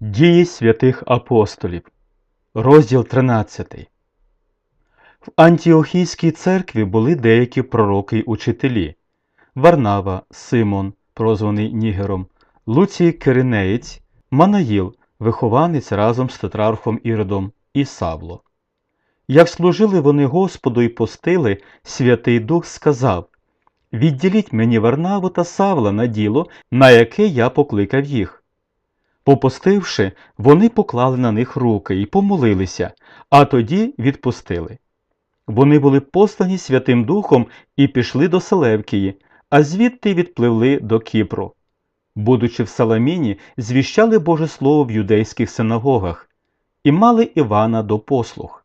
Дії святих апостолів, розділ 13. В Антіохійській церкві були деякі пророки й учителі Варнава, Симон, прозваний Нігером, Луцій Киринеєць, Манаїл, вихованець разом з тетрархом Іродом і Савло. Як служили вони Господу і постили, Святий Дух сказав Відділіть мені Варнаву та Савла на діло, на яке я покликав їх. Попустивши, вони поклали на них руки і помолилися, а тоді відпустили. Вони були послані Святим Духом і пішли до Селевкії, а звідти відпливли до Кіпру. Будучи в Саламіні, звіщали Боже Слово в юдейських синагогах і мали Івана до послуг.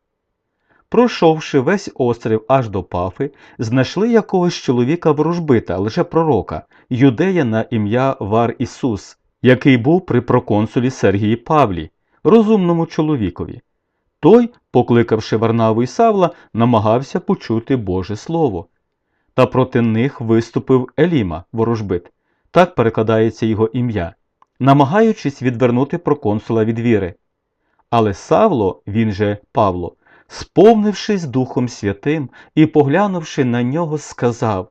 Пройшовши весь острів аж до Пафи, знайшли якогось чоловіка ворожбита, лише пророка, юдея на ім'я Вар Ісус, який був при проконсулі Сергії Павлі, розумному чоловікові. Той, покликавши Варнаву і Савла, намагався почути Боже Слово. Та проти них виступив Еліма, ворожбит, так перекладається його ім'я, намагаючись відвернути проконсула від віри. Але Савло, він же Павло, сповнившись Духом Святим і поглянувши на нього, сказав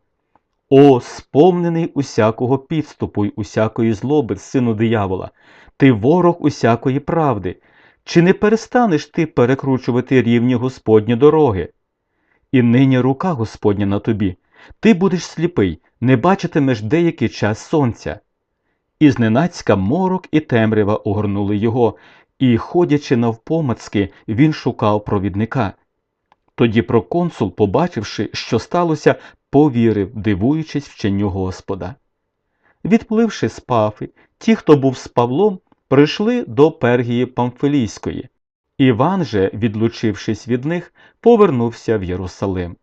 О, сповнений усякого підступу й усякої злоби, сину диявола, ти ворог усякої правди. Чи не перестанеш ти перекручувати рівні Господні дороги? І нині рука Господня на тобі, ти будеш сліпий, не бачитимеш деякий час сонця. І зненацька морок і темрява огорнули його, і, ходячи навпомацки, він шукав провідника. Тоді проконсул, побачивши, що сталося, повірив, дивуючись вченню Господа. Відпливши з Пафи, ті, хто був з Павлом, прийшли до Пергії Памфилійської. Іван же, відлучившись від них, повернувся в Єрусалим.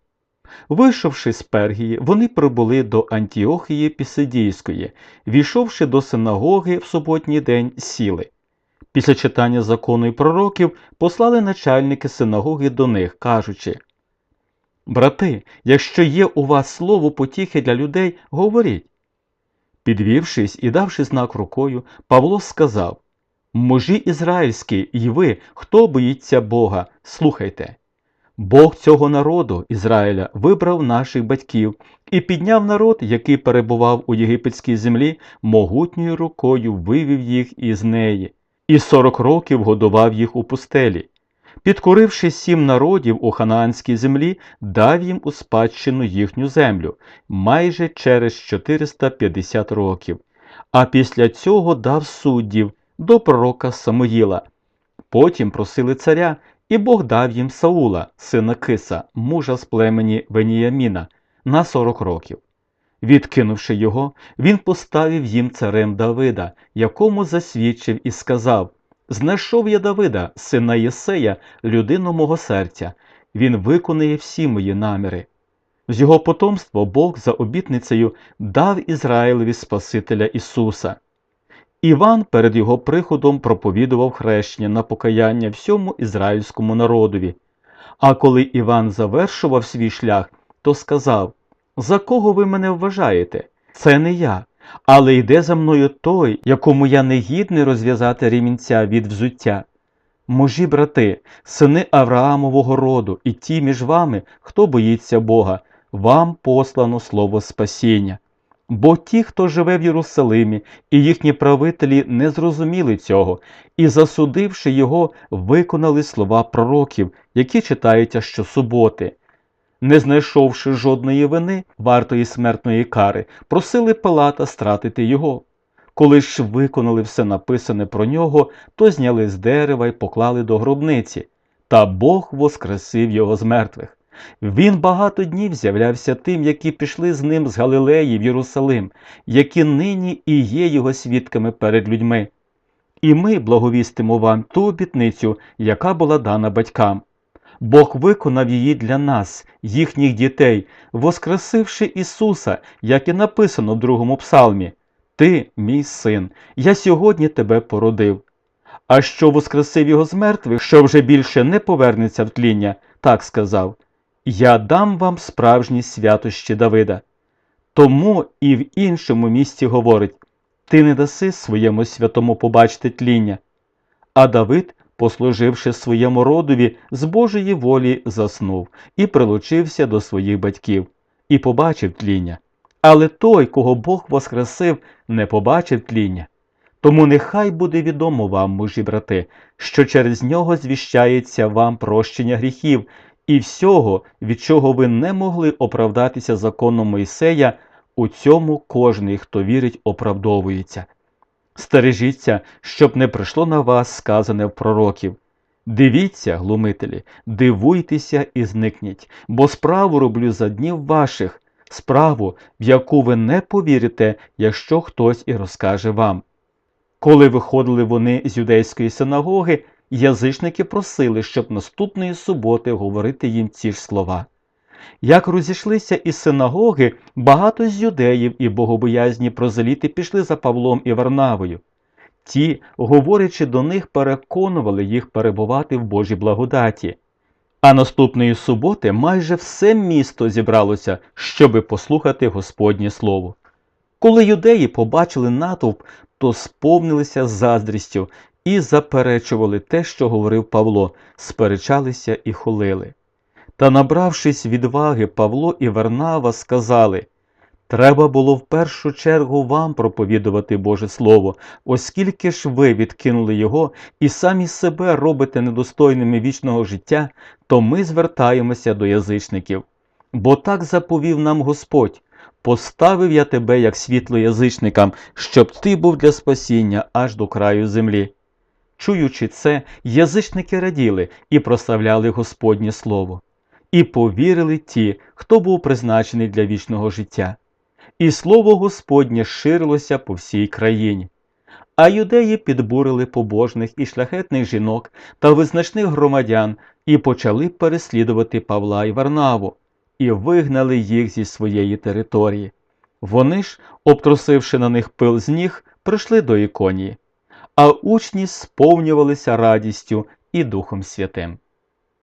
Вийшовши з Пергії, вони прибули до Антіохії Пісидійської, війшовши до синагоги в суботній день, сіли. Після читання закону і пророків послали начальники синагоги до них, кажучи Брати, якщо є у вас слово потіхи для людей, говоріть. Підвівшись і давши знак рукою, Павло сказав Мужі ізраїльські, і ви, хто боїться Бога, слухайте. Бог цього народу, Ізраїля, вибрав наших батьків і підняв народ, який перебував у єгипетській землі, могутньою рукою вивів їх із неї, і сорок років годував їх у пустелі. Підкоривши сім народів у ханаанській землі, дав їм у спадщину їхню землю майже через 450 років, а після цього дав суддів до пророка Самуїла. Потім просили царя, і Бог дав їм Саула, сина Киса, мужа з племені Веніяміна, на 40 років. Відкинувши його, він поставив їм царем Давида, якому засвідчив і сказав Знайшов я Давида, сина Єсея, людину мого серця, він виконує всі мої наміри. З його потомства Бог за обітницею дав Ізраїлеві Спасителя Ісуса. Іван перед його приходом проповідував хрещення на покаяння всьому ізраїльському народові. А коли Іван завершував свій шлях, то сказав За кого ви мене вважаєте? Це не я, але йде за мною той, якому я не гідний розв'язати ремінця від взуття. Мужі брати, сини Авраамового роду, і ті між вами, хто боїться Бога, вам послано слово спасіння. Бо ті, хто живе в Єрусалимі, і їхні правителі не зрозуміли цього, і, засудивши його, виконали слова пророків, які читаються щосуботи. Не знайшовши жодної вини, вартої смертної кари, просили Пилата стратити його. Коли ж виконали все написане про нього, то зняли з дерева й поклали до гробниці, та Бог воскресив його з мертвих. Він багато днів з'являвся тим, які пішли з ним з Галилеї в Єрусалим, які нині і є його свідками перед людьми. І ми благовістимо вам ту обітницю, яка була дана батькам. Бог виконав її для нас, їхніх дітей, воскресивши Ісуса, як і написано в другому псалмі Ти, мій син, я сьогодні тебе породив. А що воскресив його з мертвих, що вже більше не повернеться в тління, так сказав Я дам вам справжні святощі Давида. Тому і в іншому місці говорить Ти не даси своєму святому побачити тління. А Давид, послуживши своєму родові, з Божої волі заснув і прилучився до своїх батьків, і побачив тління. Але той, кого Бог воскресив, не побачив тління. Тому нехай буде відомо вам, мужі брати, що через нього звіщається вам прощення гріхів і всього, від чого ви не могли оправдатися законом Мойсея, у цьому кожний, хто вірить, оправдовується. Стережіться, щоб не прийшло на вас сказане в пророків. Дивіться, глумителі, дивуйтеся і зникніть, бо справу роблю за днів ваших, справу, в яку ви не повірите, якщо хтось і розкаже вам. Коли виходили вони з юдейської синагоги, язичники просили, щоб наступної суботи говорити їм ці ж слова. Як розійшлися із синагоги, багато з юдеїв і богобоязні прозеліти пішли за Павлом і Варнавою. Ті, говорячи до них, переконували їх перебувати в Божій благодаті. А наступної суботи майже все місто зібралося, щоби послухати Господнє Слово. Коли юдеї побачили натовп, то сповнилися заздрістю і заперечували те, що говорив Павло, сперечалися і хулили. Та, набравшись відваги, Павло і Варнава сказали Треба було в першу чергу вам проповідувати Боже Слово, оскільки ж ви відкинули його і самі себе робите недостойними вічного життя, то ми звертаємося до язичників. Бо так заповів нам Господь. Поставив я тебе як світло язичникам, щоб ти був для спасіння аж до краю землі. Чуючи це, язичники раділи і прославляли Господнє Слово. І повірили ті, хто був призначений для вічного життя. І слово Господнє ширилося по всій країні. А юдеї підбурили побожних і шляхетних жінок та визначних громадян і почали переслідувати Павла і Варнаву, і вигнали їх зі своєї території. Вони ж, обтрусивши на них пил з ніг, прийшли до іконії, а учні сповнювалися радістю і Духом Святим.